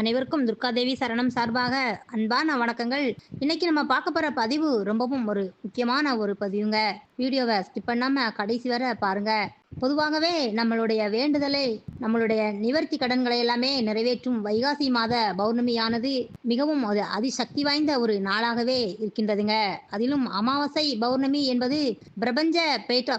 அனைவருக்கும் துர்காதேவி சரணம் சார்பாக அன்பான வணக்கங்கள். இன்னைக்கு நம்ம பார்க்க போற பதிவு ரொம்பவும் ஒரு முக்கியமான ஒரு பதிவுங்க. வீடியோவை ஸ்கிப் பண்ணாம கடைசி வரை பாருங்க. பொதுவாகவே நம்மளுடைய வேண்டுதலை நம்மளுடைய நிவர்த்தி கடன்களை எல்லாமே நிறைவேற்றும் வைகாசி மாத பௌர்ணமியானது மிகவும் அது அதிசக்தி வாய்ந்த ஒரு நாளாகவே இருக்கின்றதுங்க. அதிலும் அமாவாசை பௌர்ணமி என்பது பிரபஞ்ச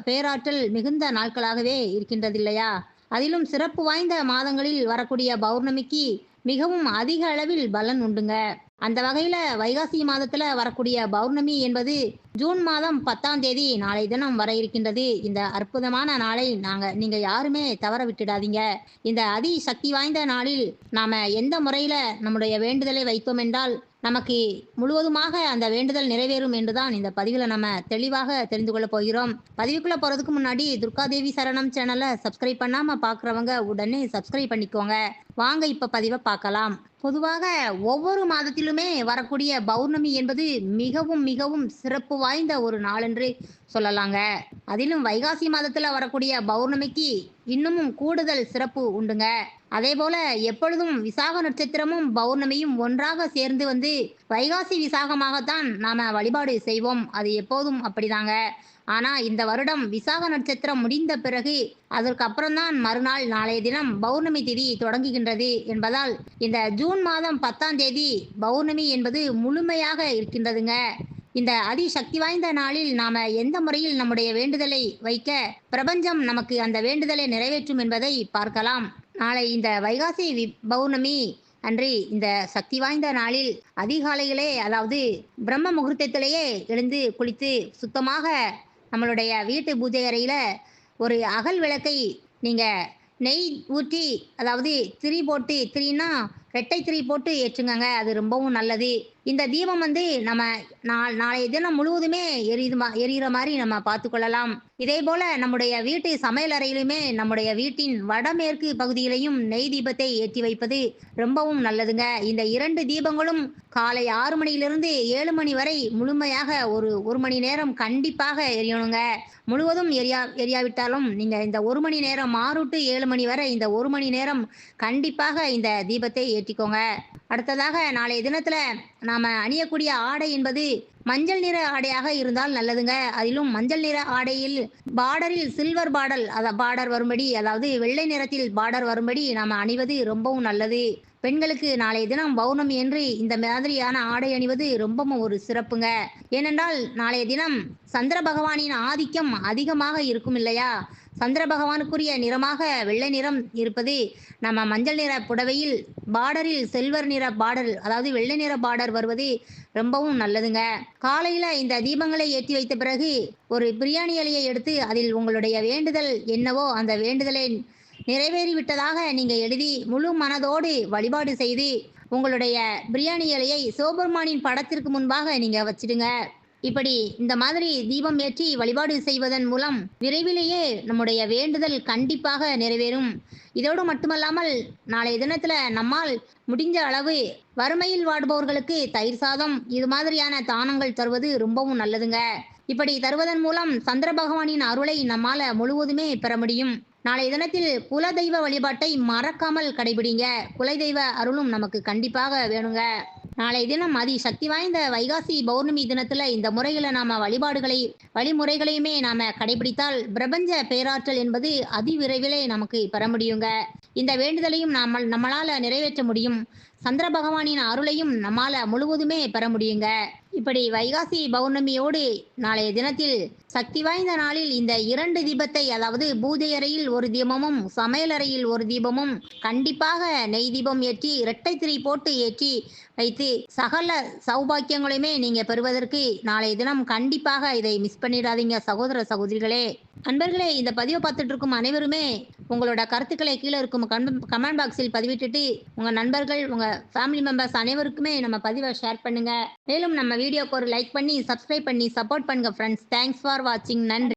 பேராற்றல் மிகுந்த நாட்களாகவே இருக்கின்றது இல்லையா அதிலும் சிறப்பு வாய்ந்த மாதங்களில் வரக்கூடிய பௌர்ணமிக்கு மிகவும் அதிக அளவில் பலன் உண்டுங்க. அந்த வகையில வைகாசி மாதத்துல வரக்கூடிய பௌர்ணமி என்பது ஜூன் மாதம் பத்தாம் தேதி நாளை தினம் வர இருக்கின்றது. இந்த அற்புதமான நாளை நாங்க நீங்க யாருமே தவற விட்டுடாதீங்க. இந்த அதி சக்தி வாய்ந்த நாளில் நாம எந்த முறையில நம்முடைய வேண்டுதலை வைத்தோம் என்றால் நமக்கு முழுவதுமாக அந்த வேண்டுதல் நிறைவேறும் என்றுதான் இந்த பதிவில் நம்ம தெளிவாக தெரிந்து கொள்ள போகிறோம். பதிவுக்குள்ள போறதுக்கு முன்னாடி துர்காதேவி சரணம் சேனலை சப்ஸ்கிரைப் பண்ணாம பாக்குறவங்க உடனே சப்ஸ்கிரைப் பண்ணிக்கோங்க. வாங்க இப்ப பதிவை பார்க்கலாம். பொதுவாக ஒவ்வொரு மாதத்திலுமே வரக்கூடிய பௌர்ணமி என்பது மிகவும் மிகவும் சிறப்பு வாய்ந்த ஒரு நாளென்று சொல்லலாங்க. அதிலும் வைகாசி மாதத்துல வரக்கூடிய பௌர்ணமிக்கு இன்னமும் கூடுதல் சிறப்பு உண்டுங்க. அதே போல எப்பொழுதும் விசாக நட்சத்திரமும் பௌர்ணமியும் ஒன்றாக சேர்ந்து வந்து வைகாசி விசாகமாகத்தான் நாம வழிபாடு செய்வோம். அது எப்போதும் அப்படிதாங்க. ஆனா இந்த வருடம் விசாக நட்சத்திரம் முடிந்த பிறகு அதற்கு அப்புறம்தான் மறுநாள் நாளைய தினம் பௌர்ணமி திதி தொடங்குகின்றது என்பதால் இந்த ஜூன் மாதம் பத்தாம் தேதி பௌர்ணமி என்பது முழுமையாக இருக்கின்றதுங்க. இந்த அதி சக்தி வாய்ந்த நாளில் நாம எந்த முறையில் நம்முடைய வேண்டுதலை வைக்க பிரபஞ்சம் நமக்கு அந்த வேண்டுதலை நிறைவேற்றும் என்பதை பார்க்கலாம். நாளை இந்த வைகாசி பௌர்ணமி அன்று இந்த சக்தி வாய்ந்த நாளில் அதிகாலையிலே அதாவது பிரம்ம முகூர்த்தத்திலேயே எழுந்து குளித்து சுத்தமாக நம்மளுடைய வீட்டு பூஜை அறையில் ஒரு அகல் விளக்கை நீங்கள் நெய் ஊற்றி அதாவது திரி போட்டு திரின்னா ரெட்டை திரி போட்டு ஏற்றுங்கங்க. அது ரொம்பவும் நல்லது. இந்த தீபம் வந்து நம்ம நாள் நாளைய தினம் முழுவதுமே எரியுது எரியிற மாதிரி நம்ம பார்த்துக்கொள்ளலாம். இதே போல நம்முடைய வீட்டு சமையல் அறையிலுமே நம்முடைய வீட்டின் வடமேற்கு பகுதியிலையும் நெய் தீபத்தை ஏற்றி வைப்பது ரொம்பவும் நல்லதுங்க. இந்த இரண்டு தீபங்களும் காலை ஆறு மணியிலிருந்து ஏழு மணி வரை முழுமையாக ஒரு ஒரு மணி நேரம் கண்டிப்பாக எரியணுங்க. முழுவதும் எரியா எரியாவிட்டாலும் நீங்க இந்த ஒரு மணி நேரம் ஆறு டு ஏழு மணி வரை இந்த ஒரு மணி நேரம் கண்டிப்பாக இந்த தீபத்தை ஏற்றிக்கோங்க. அடுத்ததாக நாளைய தினத்துல நாம அணியக்கூடிய ஆடை என்பது மஞ்சள் நிற ஆடையாக இருந்தால் நல்லதுங்க. அதிலும் மஞ்சள் நிற ஆடையில் பார்டரில் சில்வர் பாடல் அத பார்டர் வரும்படி அதாவது வெள்ளை நிறத்தில் பார்டர் வரும்படி நாம் அணிவது ரொம்பவும் நல்லது. பெண்களுக்கு நாளைய தினம் பௌர்ணமி என்று இந்த மாதிரியான ஆடை அணிவது ரொம்பவும் ஒரு சிறப்புங்க. ஏனென்றால் நாளைய தினம் சந்திர பகவானின் ஆதிக்கம் அதிகமாக இருக்கும் இல்லையா? சந்திர பகவானுக்குரிய நிறமாக வெள்ளை நிறம் இருப்பது நம்ம மஞ்சள் நிற புடவையில் பார்டரில் செல்வர் நிற பார்டர் அதாவது வெள்ளை நிற பார்டர் வருவது ரொம்பவும் நல்லதுங்க. காலையில இந்த தீபங்களை ஏற்றி வைத்த பிறகு ஒரு பிரியாணி இலையை எடுத்து அதில் உங்களுடைய வேண்டுதல் என்னவோ அந்த வேண்டுதலை நிறைவேறிவிட்டதாக நீங்க எழுதி முழு மனதோடு வழிபாடு செய்து உங்களுடைய பிரியாணி இலையை சிவபெருமானின் படத்திற்கு முன்பாக நீங்க வச்சிடுங்க. இப்படி இந்த மாதிரி தீபம் ஏற்றி வழிபாடு செய்வதன் மூலம் விரைவிலேயே நம்முடைய வேண்டுதல் கண்டிப்பாக நிறைவேறும். இதோடு மட்டுமல்லாமல் நாளைய தினத்துல நம்மால் முடிஞ்ச அளவு வறுமையில் வாடுபவர்களுக்கு தயிர் சாதம் இது மாதிரியான தானங்கள் தருவது ரொம்பவும் நல்லதுங்க. இப்படி தருவதன் மூலம் சந்திர பகவானின் அருளை நம்மால முழுவதுமே பெற முடியும். நாளைய தினத்தில் குலதெய்வ வழிபாட்டை மறக்காமல் கடைபிடிங்க. குலதெய்வ அருளும் நமக்கு கண்டிப்பாக வேணுங்க. நாளை தினம் அதி சக்தி வாய்ந்த வைகாசி பௌர்ணமி தினத்துல இந்த முறையில நாம வழிபாடுகளை வழிமுறைகளையுமே நாம கடைபிடித்தால் பிரபஞ்ச பேராற்றல் என்பது அதிவிரைவிலே நமக்கு பெற முடியுங்க. இந்த வேண்டுதலையும் நாம நம்மளால நிறைவேற்ற முடியும். சந்திர பகவானின் அருளையும் நம்மால முழுவதுமே பெற முடியுங்க. இப்படி வைகாசி பௌர்ணமியோடு நாளைய தினத்தில் சக்தி வாய்ந்த நாளில் இந்த இரண்டு தீபத்தை அதாவது பூஜை அறையில் ஒரு தீபமும் சமையலறையில் ஒரு தீபமும் கண்டிப்பாக நெய் தீபம் ஏற்றி இரட்டை திரி போட்டு ஏற்றி வைத்து சகல சௌபாக்கியங்களையுமே நீங்க பெறுவதற்கு நாளைய தினம் கண்டிப்பாக இதை மிஸ் பண்ணிடாதீங்க சகோதர சகோதரிகளே. அன்பர்களே இந்த பதிவை பார்த்துட்டு இருக்கும் அனைவருமே உங்களோட கருத்துக்களை கீழே இருக்கும் கமெண்ட் பாக்ஸில் பதிவிட்டுட்டு உங்க நண்பர்கள் உங்க ஃபேமிலி மெம்பர்ஸ் அனைவருக்குமே நம்ம பதிவை ஷேர் பண்ணுங்க. மேலும் நம்ம வீடியோக்கு ஒரு லைக் பண்ணி சப்ஸ்கிரைப் பண்ணி சப்போர்ட் பண்ணுங்க ஃப்ரெண்ட்ஸ் தேங்க்ஸ் ஃபார் வாட்சிங் நன்றி.